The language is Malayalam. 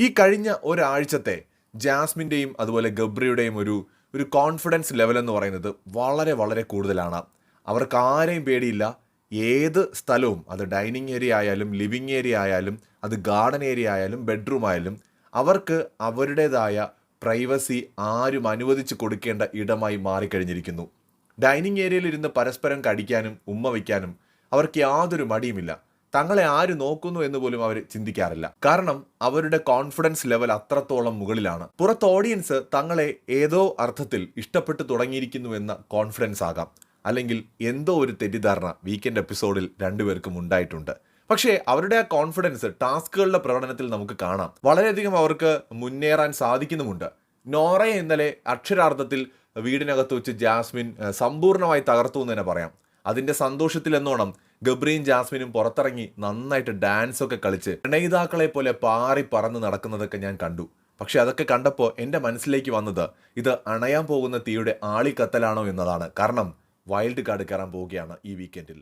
ഈ കഴിഞ്ഞ ഒരാഴ്ചത്തെ ജാസ്മിന്റെയും അതുപോലെ ഗബ്രിയുടെയും ഒരു ഒരു കോൺഫിഡൻസ് ലെവൽ എന്ന് പറയുന്നത് വളരെ വളരെ കൂടുതലാണ്. അവർക്ക് ആരെയും പേടിയില്ല. ഏത് സ്ഥലവും അത് ഡൈനിങ് ഏരിയ ആയാലും ലിവിങ് ഏരിയ ആയാലും അത് ഗാർഡൻ ഏരിയ ആയാലും ബെഡ്റൂം ആയാലും അവർക്ക് അവരുടേതായ പ്രൈവസി ആരും അനുവദിച്ച് കൊടുക്കേണ്ട ഇടമായി മാറിക്കഴിഞ്ഞിരിക്കുന്നു. ഡൈനിങ് ഏരിയയിൽ ഇരുന്ന് പരസ്പരം കടിക്കാനും ഉമ്മ വയ്ക്കാനും അവർക്ക് യാതൊരു മടിയുമില്ല. തങ്ങളെ ആര് നോക്കുന്നു എന്ന് പോലും അവർ ചിന്തിക്കാറില്ല. കാരണം അവരുടെ കോൺഫിഡൻസ് ലെവൽ അത്രത്തോളം മുകളിലാണ്. പുറത്ത് ഓഡിയൻസ് തങ്ങളെ ഏതോ അർത്ഥത്തിൽ ഇഷ്ടപ്പെട്ടു തുടങ്ങിയിരിക്കുന്നു എന്ന കോൺഫിഡൻസ് ആകാം. അല്ലെങ്കിൽ എന്തോ ഒരു തെറ്റിദ്ധാരണ വീക്കെൻഡ് എപ്പിസോഡിൽ രണ്ടുപേർക്കും ഉണ്ടായിട്ടുണ്ട്. പക്ഷേ അവരുടെ ആ കോൺഫിഡൻസ് ടാസ്കുകളുടെ പ്രകടനത്തിൽ നമുക്ക് കാണാം. വളരെയധികം അവർക്ക് മുന്നേറാൻ സാധിക്കുന്നുമുണ്ട്. നോറയെ ഇന്നലെ അക്ഷരാർത്ഥത്തിൽ വീടിനകത്ത് വെച്ച് ജാസ്മിൻ സമ്പൂർണമായി തകർത്തു എന്ന് തന്നെ പറയാം. അതിന്റെ സന്തോഷത്തിൽ ഗബ്രിയും ജാസ്മിനും പുറത്തിറങ്ങി നന്നായിട്ട് ഡാൻസ് ഒക്കെ കളിച്ച് പ്രണയിതാക്കളെ പോലെ പാറി പറന്ന് നടക്കുന്നതൊക്കെ ഞാൻ കണ്ടു. പക്ഷെ അതൊക്കെ കണ്ടപ്പോൾ എന്റെ മനസ്സിലേക്ക് വന്നത് ഇത് അണയാൻ പോകുന്ന തീയുടെ ആളിക്കത്തലാണോ എന്നതാണ്. കാരണം വൈൽഡ് കാർഡ് കയറാൻ പോവുകയാണ് ഈ വീക്കെൻഡിൽ